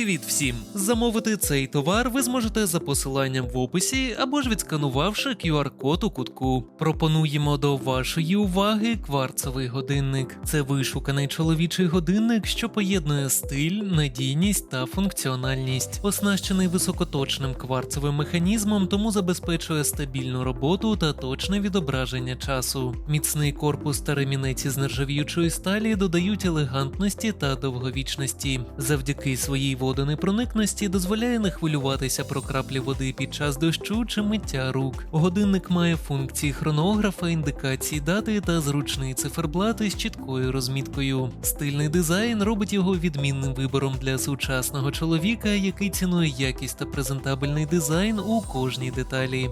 Привіт всім! Замовити цей товар ви зможете за посиланням в описі або ж відсканувавши QR-код у кутку. Пропонуємо до вашої уваги кварцевий годинник. Це вишуканий чоловічий годинник, що поєднує стиль, надійність та функціональність. Оснащений високоточним кварцевим механізмом, тому забезпечує стабільну роботу та точне відображення часу. Міцний корпус та ремінеці з нержавіючої сталі додають елегантності та довговічності. Завдяки своїй водонепроникності дозволяє не хвилюватися про краплі води під час дощу чи миття рук. Годинник має функції хронографа, індикації дати та зручний циферблат із чіткою розміткою. Стильний дизайн робить його відмінним вибором для сучасного чоловіка, який цінує якість та презентабельний дизайн у кожній деталі.